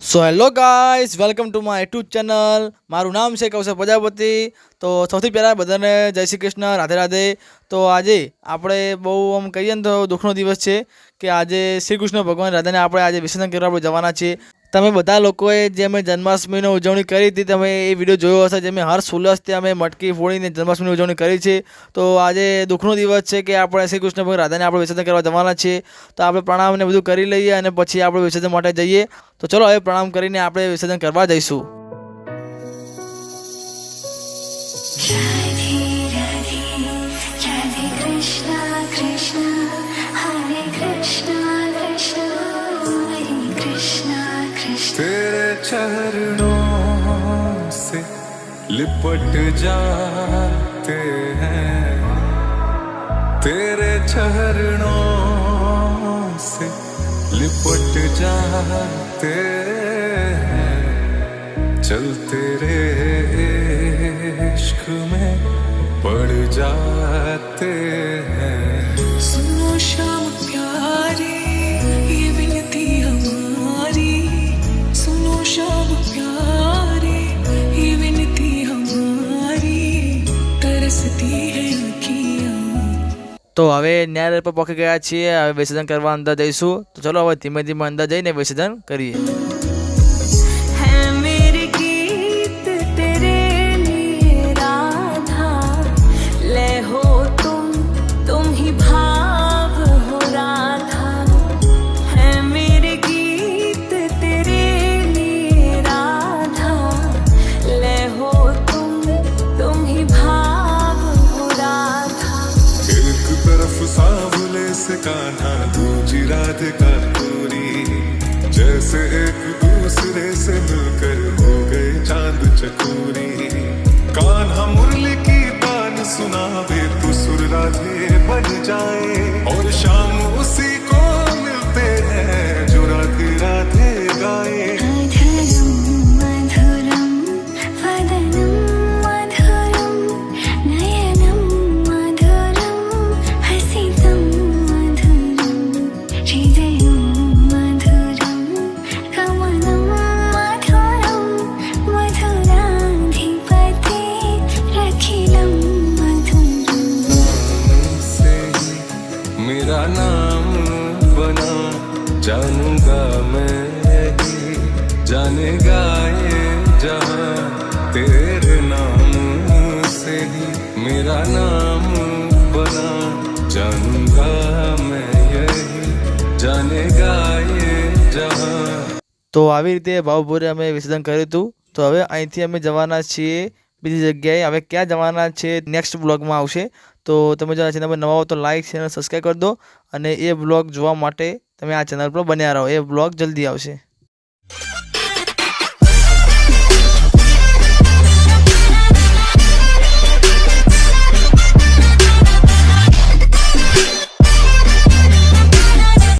So hello guys welcome to my YouTube channel મારું નામ છે કૌશલ પ્રજાપતિ. તો સૌથી પહેલાં બધાને જય શ્રી કૃષ્ણ, રાધે રાધે. તો આજે આપણે બહુ આમ કહીએ ને તો દુઃખનો દિવસ છે કે આજે શ્રી કૃષ્ણ ભગવાન રાધાને આપણે આજે વિસર્જન કરવા આપણે જવાના છીએ. તમે બધા લોકોએ જે અમે જન્માષ્ટમીની ઉજવણી કરી હતી, તમે એ વીડિયો જોયો હશે જે મેં હર્ષ ઉલ્લાસથી અમે મટકી ફોડીને જન્માષ્ટમીની ઉજવણી કરી છે. તો આજે દુઃખનો દિવસ છે કે આપણે શ્રી કૃષ્ણ ભગવાન રાધાને આપણે વિસર્જન કરવા જવાના છીએ. તો આપણે પ્રણામ ને બધું કરી લઈએ અને પછી આપણે વિસર્જન માટે જઈએ. તો ચલો હવે પ્રણામ કરીને આપણે વિસર્જન કરવા જઈશું. तेरे चरणों से लिपट जाते हैं। तेरे चरणों से लिपट जाते हैं। चलते रे इश्क में पड़ जाते તો હવે ન્યાય પર પહોંચી ગયા છીએ. હવે વિસર્જન કરવા અંદર જઈશું. તો ચલો હવે ધીમે ધીમે અંદર જઈને વિસર્જન કરીએ. से कान्हा दूजी राधिका दूरी। जैसे एक दूसरे से मिलकर हो गए चाँद चकूरी। कान्हा मुरली की तान सुनावे जानूंगा मैं ही जानेगा ये जहां तेरे नाम से ही मेरा नाम बना जानूंगा मैं यही जानेगा ये जहां તો આવી રીતે ભાવભૂરે અમે વિસર્જન કર્યું હતું તો હવે અહીંથી અમે જવાના છીએ બીજી જગ્યાએ હવે ક્યાં જવાના છે નેક્સ્ટ બ્લોગમાં આવશે તો તમે જો આ ચેનલ પર નવા હો તો લાઈક ચેનલ સબસ્ક્રાઈબ કરી દો અને એ બ્લોગ જોવા માટે તમે આ ચેનલ પર બન્યા રહો. એ બ્લોગ જલ્દી આવશે.